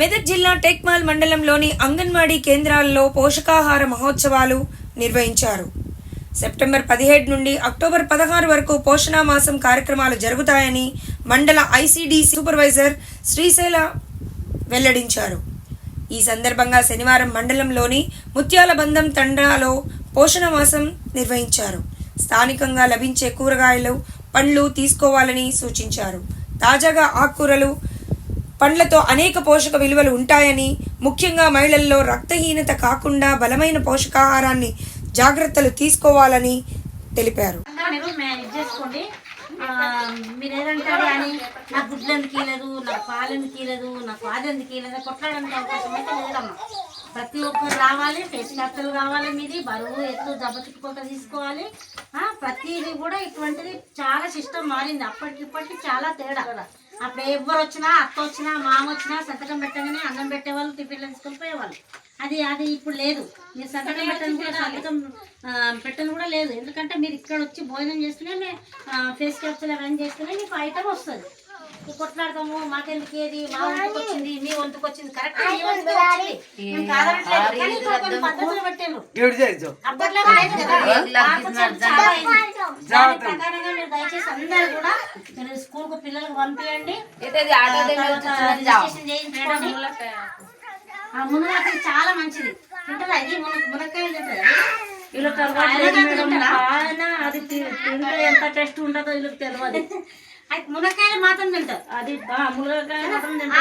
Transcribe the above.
మెదక్ జిల్లా టెక్మాల్ మండలంలోని అంగన్వాడీ కేంద్రాల్లో పోషకాహార మహోత్సవాలు నిర్వహించారు. సెప్టెంబర్ పదిహేడు నుండి అక్టోబర్ పదహారు వరకు పోషణ మాసం కార్యక్రమాలు జరుగుతాయని మండల ఐసీడీ సూపర్వైజర్ శ్రీశైల వెల్లడించారు. ఈ సందర్భంగా శనివారం మండలంలోని ముత్యాల బంధం తండాలో పోషణ మాసం నిర్వహించారు. స్థానికంగా లభించే కూరగాయలు పండ్లు తీసుకోవాలని సూచించారు. తాజాగా ఆకుకూరలు పండ్లతో అనేక పోషక విలువలు ఉంటాయని ముఖ్యంగా మహిళల్లో రక్తహీనత కాకుండా బలమైన పోషకాహారాన్ని జాగ్రత్తలు తీసుకోవాలని తెలిపారు. మీరు మేనేజ్ చేసుకోండి. ఆ, మీరు ఏదంటారు అని నా గుడ్లు ఎందుకు ఇవ్వలేదు నా పాలు ఎందుకు ఇవ్వలేదు నాకు అది ఎందుకు ఇవ్వలేదు కొట్లాడడానికి అవకాశం అయితే లేదమ్మా. ప్రతి ఒక్కరు రావాలి ఫేస్ క్యాప్టల్ కావాలి మీది బరువు ఎత్తు దెబ్బ చుట్టుకోక తీసుకోవాలి. ప్రతిదీ కూడా ఇటువంటిది చాలా సిస్టమ్ మారింది. అప్పటికిప్పటికి చాలా తేడా. అప్పుడు ఎవ్వరు వచ్చినా అత్త వచ్చినా మామ వచ్చినా సంతకం పెట్టగానే అన్నం పెట్టేవాళ్ళు టిఫిన్లు తీసుకొని పోయేవాళ్ళు అది అది ఇప్పుడు లేదు. మీరు సంతకం పెట్టని కూడా సంతకం పెట్టని కూడా లేదు. ఎందుకంటే మీరు ఇక్కడ వచ్చి భోజనం చేస్తేనే ఫేస్ క్యాప్చర్ అవన్నీ చేస్తేనే మీకు ఐటమ్ వస్తుంది. కొట్లాడతాము మాకెందుకు ఏది? మా వంతుకు వచ్చింది మీ వంతుకు వచ్చింది. కరెక్ట్ మీ వంతుకు వచ్చింది. మేము కాదనట్లేదు కానీ ఇక్కడ కొన్ని పద్ధతులు పెట్టారు. ఏడు చేయొచ్చు అప్పట్లో లేదు కదా ఆకుకూరలు చాలా అయింది. దాని ప్రకారంగా మీరు దయచేసి అందరూ కూడా మీరు స్కూల్కు పిల్లలకు పంపించండి రిజిస్ట్రేషన్ చేయించుకోండి. ఆ మునగాకు చాలా మంచిది. తింటారా ఇది? మున- మునక్కాయలు తింటారా వీళ్ళకి అది తింటే ఎంత టేస్ట్ ఉంటుందో వీళ్ళకి తెలియదు మునక్కాయలు మాత్రం తింటారు అది మునగాకాయ మాత్రం తింటారు.